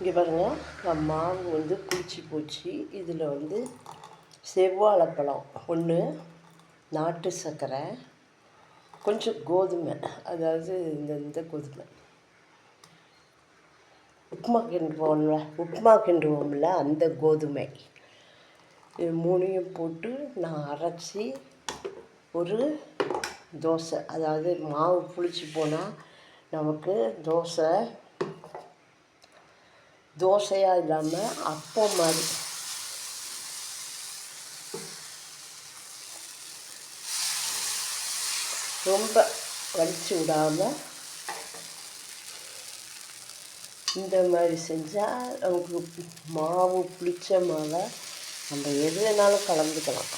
இங்கே பாருங்கள் நான் மாவு வந்து புளிச்சு போச்சு. இதில் வந்து செவ்வாழைப்பழம் ஒன்று நாட்டு சர்க்கரை கொஞ்சம் கோதுமை. அதாவது இந்த இந்த கோதுமை. உப்புமா கிண்டுவோம்ல உப்புமா கிண்டுவோம்ல அந்த கோதுமை. இது மூணையும் போட்டு நான் அரைச்சி ஒரு தோசை. அதாவது மாவு புளிச்சு போனால் நமக்கு தோசை தோசையாக இல்லாமல் அப்பம் மாதிரி. ரொம்ப வலிச்சு விடாமல் இந்த மாதிரி செஞ்சால் நமக்கு மாவு புளிச்ச மாவை நம்ம எது வேணாலும் கலந்துக்கலாம்.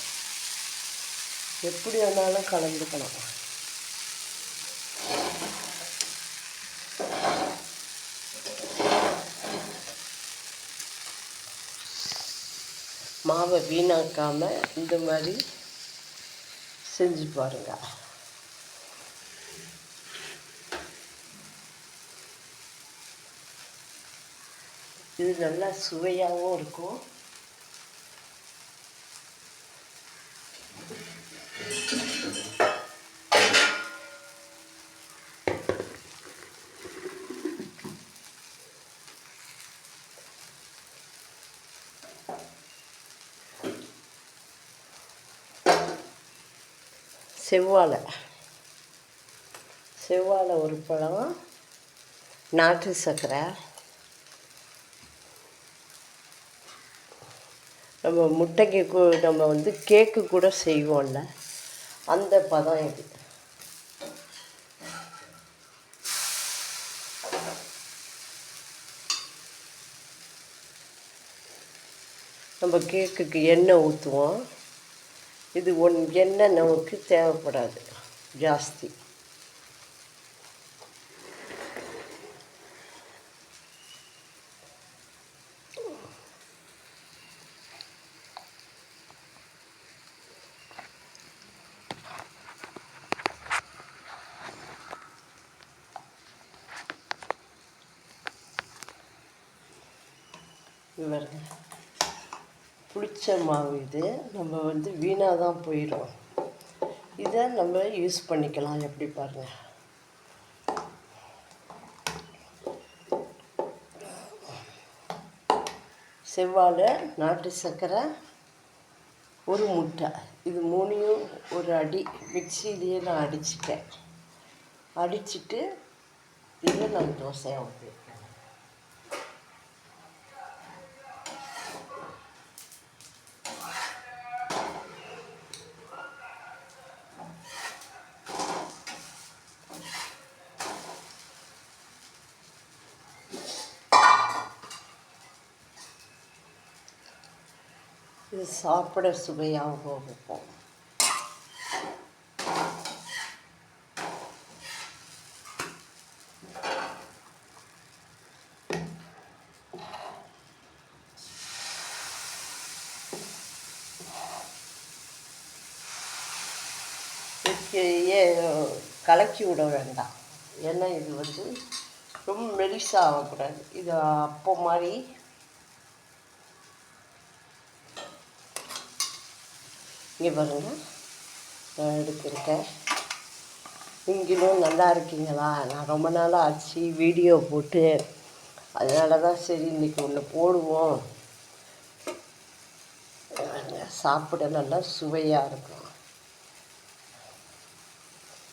எப்படி வேணாலும் கலந்துக்கலாம். மாவை வீணாக்காமல் இந்த மாதிரி செஞ்சு பாருங்கள் இது நல்லா சுவையாகவும் இருக்கும். செவ்வாழை. செவ்வாழை ஒரு பழம் நாட்டு சர்க்கரை நம்ம முட்டைக்கு நம்ம வந்து கேக்கு கூட செய்வோம்ல அந்த பதம் இது. நம்ம கேக்குக்கு எண்ணெய் ஊற்றுவோம் இது ஒன் எண்ணெய் நமக்கு தேவைப்படாது. ஜாஸ்தி. இது புளிச்ச மாவு இது. நம்ம வந்து வீணாக தான் போயிடும். இதை நம்ம யூஸ் பண்ணிக்கலாம். எப்படி பாருங்க. செவ்வாழை நாட்டு சர்க்கரை ஒரு முட்டை. இது மூணையும் ஒரு அடி மிக்சியிலேயே நான் அடிச்சிட்டேன். அடிச்சுட்டு இதை நான் தோசையாக ஊற்றுவேன் இது சாப்பிட சுவையாக இருக்கும். கலக்கி விட வேண்டாம். ஏன்னா இது வந்து ரொம்ப மெலிசாக ஆகக்கூடாது இது அப்போ மாதிரி இங்கே பாருங்க. நான் எடுத்திருக்கேன். நீங்களும் நல்லா இருக்கீங்களா? நான் ரொம்ப நாளாக ஆச்சு வீடியோ போட்டு. அதனால தான் சரி இன்றைக்கி ஒன்று போடுவோம். சாப்பிட நல்லா சுவையாக இருக்கும்.